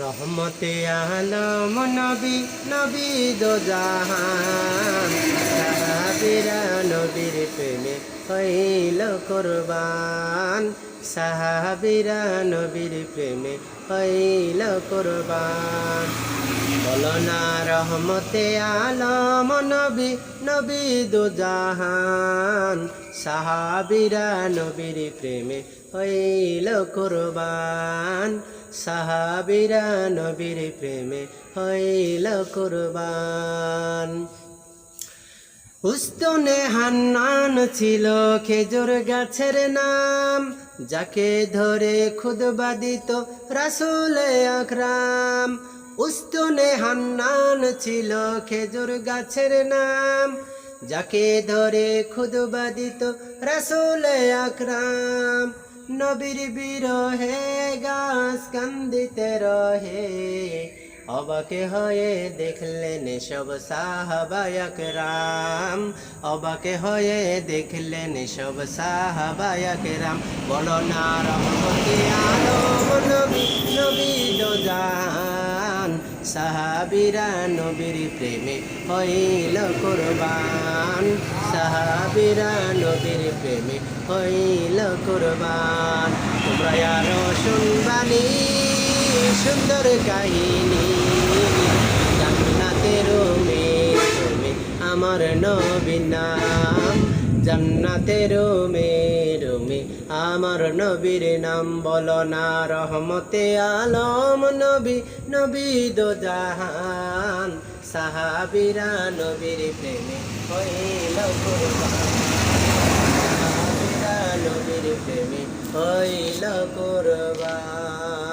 রহমতে আলম নবী নবী দো জাহান। নবীর প্রেমে হইল কোরবান। সাহাবিরা নবীর প্রেমে হইল কোরবান। বলো না রহমতে আলম নবী নবী দো জাহান। সাহাবিরা নবীর প্রেমে হইল কোরবান। সাহাবিরা নবীর প্রেমে হইল কোরবান। উস্তনে হান্নান ছিল খেজুর গাছের নাম। যাকে ধরে খুদবাদিত রাসুলে আকরাম, উস্তনে হান্নান ছিল খেজুর গাছের নাম। যাকে ধরে খুদবাদিত রাসুল আকরাম, নবীর বিরহে গাছ কান্দিতে রহে অবাকে হয়ে দেখলেন সব সাহাবায়ক রাম অবাকে হয়ে দেখলেন সব সাহাবায়ক রাম বলো না রহমতি আলম নবী নবী সাহাবিরা নবীর প্রেমে হইল কোরবান সাহাবিরা নবীর প্রেমে হইল কোরবান তোমরা আরও শুনবানি সুন্দর কাহিনী। জান্নাতের মেয়ে আমার নবী নাম। জান্নাতের মেরুমে আমার নবীর নাম বলো না রহমতে আলম নবী নবী দো জাহান। সাহাবিরা নবীর প্রেমে হইল সাহাবিরা নবীর প্রেমে হইল কোরবান।